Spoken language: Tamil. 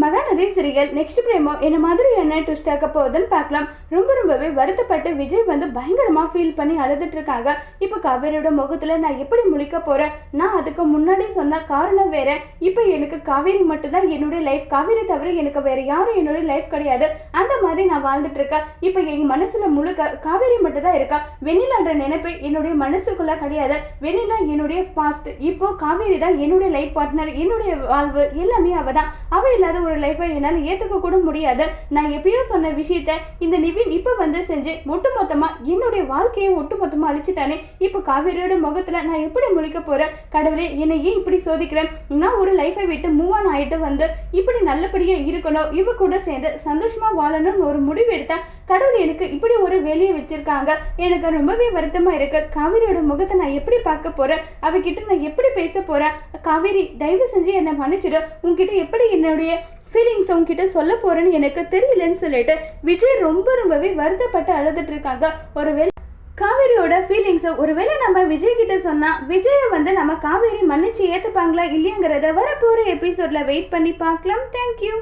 மகா மகாநதி சிறிகள். நெக்ஸ்ட் பிரேமோ என்ன மாதிரியான என்ன ட்விஸ்ட் ஆக்க போகுதுன்னு பார்க்கலாம். ரொம்ப ரொம்பவே வருத்தப்பட்டு விஜய் வந்து பயங்கரமாக ஃபீல் பண்ணி அழுதுட்டு இருக்காங்க. இப்போ காவேரியோட முகத்தில் நான் எப்படி முழிக்க போகிறேன் நான் அதுக்கு முன்னாடி சொன்ன காரணம் வேற. இப்போ எனக்கு காவேரி மட்டும்தான் என்னுடைய லைஃப் காவேரி தவிர எனக்கு வேற யாரும் என்னுடைய லைஃப் கிடையாது. அந்த மாதிரி நான் வாழ்ந்துட்டு இருக்கேன். இப்போ என் மனசில் முழுக்க காவேரி மட்டும் தான் இருக்கா? வெண்ணிலான்ற நினைப்பு என்னுடைய மனசுக்குள்ளே கிடையாது. வெண்ணிலா என்னுடைய பாஸ்ட் இப்போ காவேரி தான் என்னுடைய லைஃப் பார்ட்னர் என்னுடைய வாழ்வு எல்லாமே அவ தான் அவள் இல்லாத ஒரு லைஃப் என்னால் ஏற்றுக்க கூட முடியாது. நான் எப்பயோ சொன்ன விஷயத்த இந்த நிவின் இப்போ வந்து செஞ்சு ஒட்டு மொத்தமாக என்னுடைய வாழ்க்கையை ஒட்டு மொத்தமாக அழிச்சிட்டானே. இப்போ காவேரியோட முகத்தில் நான் எப்படி முழிக்க போகிறேன் கடவுளே என்னை ஏன் இப்படி சோதிக்கிறேன்? நான் ஒரு லைஃபை விட்டு மூவ் ஆன் ஆகிட்டு வந்து இப்படி நல்லபடியாக இருக்கணும் இவ கூட சேர்ந்து சந்தோஷமாக வாழணும்னு ஒரு முடிவு எடுத்தேன். கடவுள் எனக்கு இப்படி ஒரு வேலையை வச்சிருக்காங்க. எனக்கு ரொம்பவே வருத்தமாக இருக்கு. காவேரியோட முகத்தை நான் எப்படி பார்க்க போகிறேன் அவகிட்ட நான் எப்படி பேச போகிறேன் காவேரி தயவு செஞ்சு என்னை மன்னிச்சிடு. உங்ககிட்ட எப்படி என்னுடைய ஃபீலிங்ஸ் உங்ககிட்ட சொல்ல போறேன்னு எனக்கு தெரியலன்னு சொல்லிட்டு விஜய் ரொம்ப ரொம்பவே வருத்தப்பட்டு அழுதுட்டு இருக்காங்க. ஒருவேளை காவேரியோட ஃபீலிங்ஸை ஒருவேளை நம்ம விஜய் கிட்ட சொன்னால் விஜயை வந்து நம்ம காவேரி மன்னிச்சு ஏற்றுப்பாங்களா இல்லையாங்கிறத வரப்போகிற எபிசோட்ல வெயிட் பண்ணி பார்க்கலாம். தேங்க்யூ